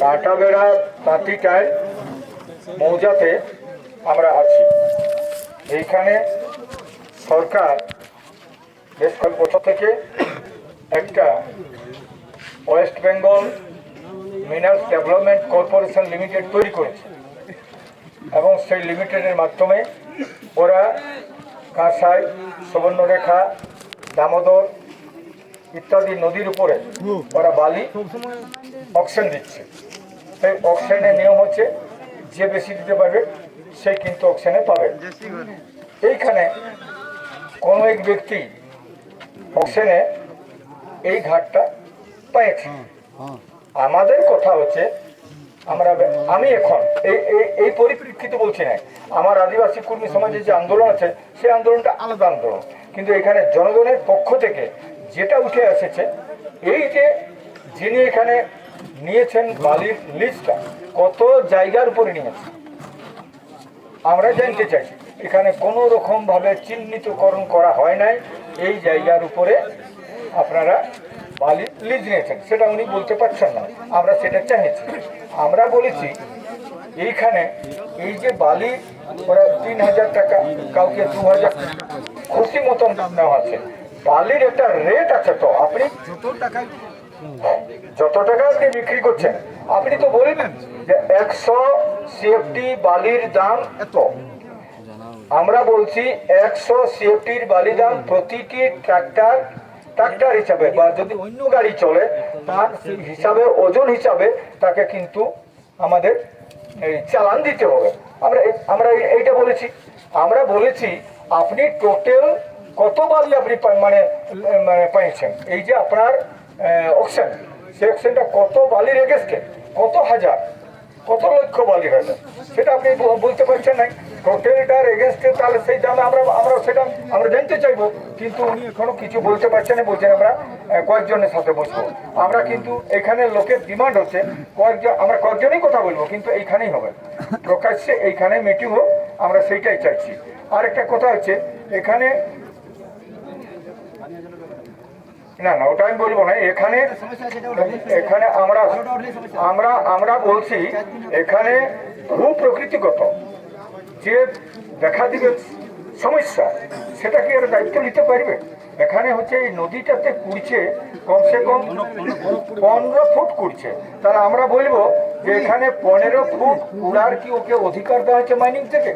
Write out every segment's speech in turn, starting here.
কাটাবেড়া তাঁতিটায় মৌজাতে আমরা আছি। এইখানে সরকার বেশ কয়েক বছর থেকে একটা West Bengal Minerals Development Corporation Limited তৈরি করেছে এবং সেই লিমিটেডের মাধ্যমে ওরা কাঁসাই, সুবর্ণরেখা, দামোদর ইত্যাদি নদীর উপরে ওরা বালি অকশন দিচ্ছে। সেই অকশনের নিয়ম হচ্ছে যে বেশি দিতে পারবে সে কিন্তু অকশনে পাবে। এইখানে কোনো এক ব্যক্তি অকশনে এই ঘাটটা পেয়েছে আমাদের কথা হচ্ছে, আমরা আমি এখন এই, এই- এই পরিপ্রেক্ষিতে বলছি না, আমার আদিবাসী কর্মী সমাজের যে আন্দোলন আছে, সেই আন্দোলনটা আলাদা আন্দোলন। কিন্তু এখানে জনগণের পক্ষ থেকে যেটা উঠে এসেছে, এই যে যিনি এখানে নিয়েছেন বালির লিস্টটা, কত জায়গার উপরে নিয়েছেন আমরা জানতে চাই। এখানে কোনো রকম ভাবে চিহ্নিতকরণ করা হয় নাই, এই জায়গার উপরে আপনারা বালি লিজ নিয়েছেন, সেটা উনি বলতে পারছেন না, আমরা সেটা চাইছি আমরা বলেছি, এইখানে এই যে বালি, ওরা তিন হাজার টাকা, কাউকে দু হাজার, খুশি মতন নেওয়া আছে। বালির একটা রেট আছে তো আপনি যত টাকায় যত টাকা আপনি বিক্রি করছেন আপনি তো বলবেন যে একশো সিএফটি বালির দাম এত। আমরা বলছি একশো সিএফটির বালি দাম প্রতিটি ট্রাক্টর ট্রাক্টর হিসাবে বা যদি অন্য গাড়ি চলে তার হিসাবে ওজন হিসাবে তাকে কিন্তু আমাদের এই চালান দিতে হবে। আমরা আমরা এইটা বলেছি। আমরা বলেছি আপনি টোটাল কত বালি আপনি মানে মানে পাইছেন। এই যে আপনার অকশন সেই অকশনটা কত বালির এগেস্টে কত হাজার? কত লক্ষ বালি হয়েছে সেটা আপনি বলতে পারছেন না টোটালটার এগেনস্টে তাহলে সেই দামে আমরা আমরা সেটা, আমরা জানতে চাইব। কিন্তু উনি এখনও কিছু বলতে পারছেন না, বলছেন আমরা কয়েকজনের সাথে বসবো। আমরা কিন্তু এখানে লোকের ডিমান্ড হচ্ছে। কয়েকজন, আমরা কয়েকজনই কথা বলব, কিন্তু এইখানেই হবে। প্রকাশ্যে এইখানে মিটিং হোক, আমরা সেইটাই চাইছি। আর একটা কথা হচ্ছে, এখানে না না, ওটা আমি বলব না। এখানে এখানে আমরা আমরা আমরা বলছি, এখানে ভূ প্রকৃতিগত যে দেখা দিবে সমস্যা সেটা কি এর দায়িত্ব নিতে পারবে। এখানে হচ্ছে এই নদীটাতে কুড়ছে, কমসে কম পনেরো ফুট কুড়ছে। তাহলে আমরা বলব যে এখানে পনেরো ফুট কুড়ার কি ওকে অধিকার দেওয়া হয়েছে মাইনিং থেকে?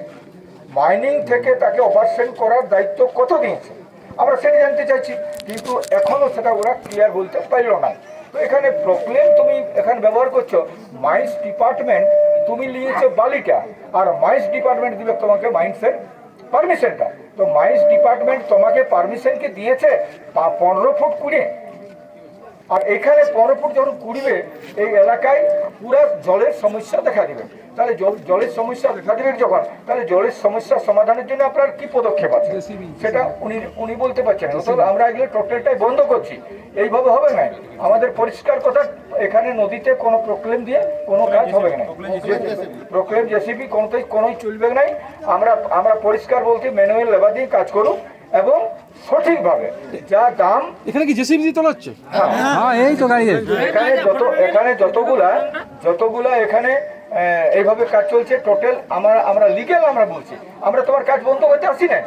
মাইনিং থেকে তাকে অপারেশন করার দায়িত্ব কত দিয়েছে? আমরা সেটা জানতে চাইছি। কিন্তু এখনও সেটা ওরা ক্লিয়ার বলতে পারল না। তো এখানে প্রবলেম তুমি এখানে ব্যবহার করছ মাইন্স ডিপার্টমেন্ট তুমি নিয়েছো বালিটা আর মাইন্স ডিপার্টমেন্ট দিবে তোমাকে মাইন্সের পারমিশনটা তো মাইন্স ডিপার্টমেন্ট তোমাকে পারমিশন কি দিয়েছে? পনেরো ফুট কুড়ে। আর এখানে পনেরো ফুট যখন কুড়িবে, এই এলাকায় পুরা জলের সমস্যা দেখা দিবে। তাহলে জল- জলের সমস্যা দেখা দিবে যখন তাহলে জলের সমস্যা সমাধানের জন্য আপনার কি পদক্ষেপ আছে? সেটা উনি উনি বলতে পারছেন তবে আমরা এগুলো টোটালটাই বন্ধ করছি। এইভাবে হবে না। আমাদের পরিষ্কার কথা এখানে নদীতে কোনো প্রক্লেম দিয়ে কোনো কাজ হবে না। প্রক্লেম জেসিবি কোনোটাই কোনোই চলবে নাই। আমরা আমরা পরিষ্কার বলতে ম্যানুয়াল লেবার দিয়ে কাজ করুক এবং সঠিকভাবে যা দাম এখানে কি জেসিবি দিয়ে তোলা হচ্ছে? হ্যাঁ। এই তো গাড়ি এখানে যত এখানে যতগুলা যতগুলা এখানে এইভাবে কাজ চলছে টোটাল আমরা আমরা লিগেল আমরা বলছি। আমরা তোমার কাজ বন্ধ করতে আসি না।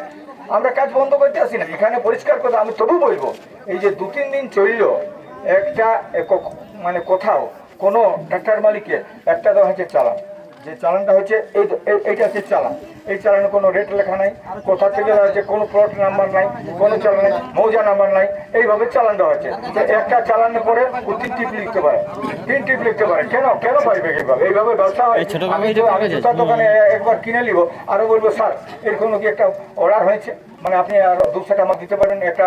আমরা কাজ বন্ধ করতে আসি না। এখানে পরিষ্কার কথা আমি তবু বলব, এই যে দু তিন দিন চলল, একটা মানে কোথাও কোনো ট্রাক্টর মালিকের, একটা দেওয়া হয়েছে চালান। যে চালানটা হচ্ছে এই এই- এইটা হচ্ছে চালান। এই চালানে কোনো রেট লেখা নাই কোথা থেকে আছে কোনো প্লট নাম্বার নাই কোনো চালান নাই মৌজা নাম্বার নাই এইভাবে চালান দেওয়া হচ্ছে একটা চালানের পরে ও তিন টিপ লিখতে পারে। তিন টিপ লিখতে পারে। কেন কেন পাইবে এইভাবে? এইভাবে ব্যবসা হয়। আমি আমি জুতার দোকানে একবার কিনে নিব আরও বলব স্যার এরকম কি একটা অর্ডার হয়েছে? মানে আপনি আর দুশো টাকা দিতে পারবেন একটা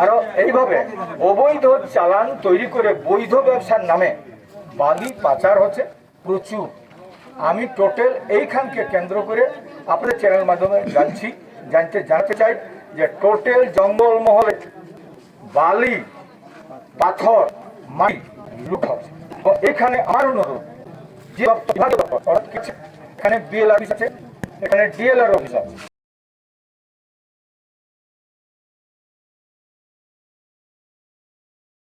আর এইভাবে অবৈধ চালান তৈরি করে বৈধ ব্যবসার নামে বালি পাচার হচ্ছে প্রচুর। আমি টোটাল এইখানকে কেন্দ্র করে আপনাদের চ্যানেল মাধ্যমে জানছি, জানতে জানতে চাই যে টোটাল জঙ্গলমহলে বালি, পাথর, মাটি লুট হচ্ছে। এখানে আমার অনুরোধ যে এখানে বিএল অফিস আছে এখানে ডিএলআর অফিসার